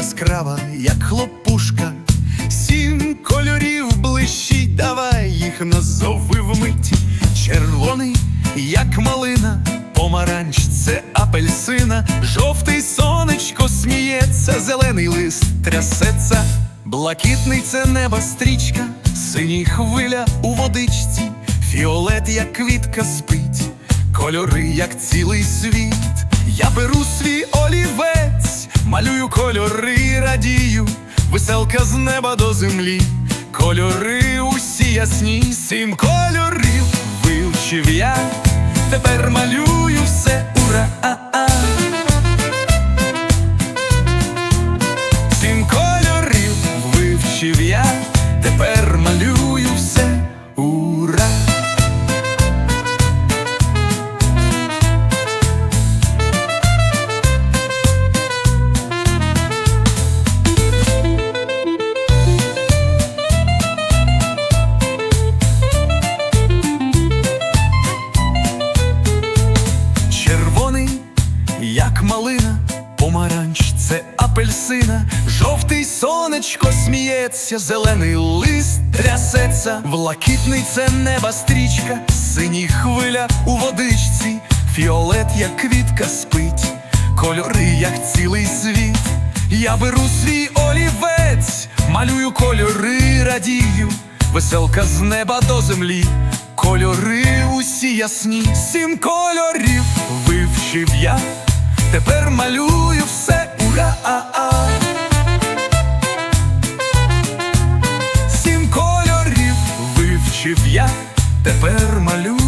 яскрава, як хлопушка, сім кольорів блищить, давай їх назови вмить. Червоний, як малина, помаранч це апельсина, жовтий сонечко сміється, зелений лист трясеться, блакитний це неба стрічка, синій хвиля у водичці, фіолет, як квітка спить, кольори, як цілий світ. Я беру свій олівець, малюю кольори, радію, веселка з неба до землі, кольори усі ясні, сім кольорів вивчив я, тепер малюю все ура. Як малина, помаранч це апельсина, жовтий сонечко сміється, зелений лист трясеться, блакитний це неба стрічка, синій хвиля у водичці, фіолет, як квітка спить, кольори, як цілий світ. Я беру свій олівець, малюю кольори, радію, веселка з неба до землі. Кольори усі ясні, сім кольорів вивчив я, тепер малюю все ура. Сім кольорів вивчив я, тепер малюю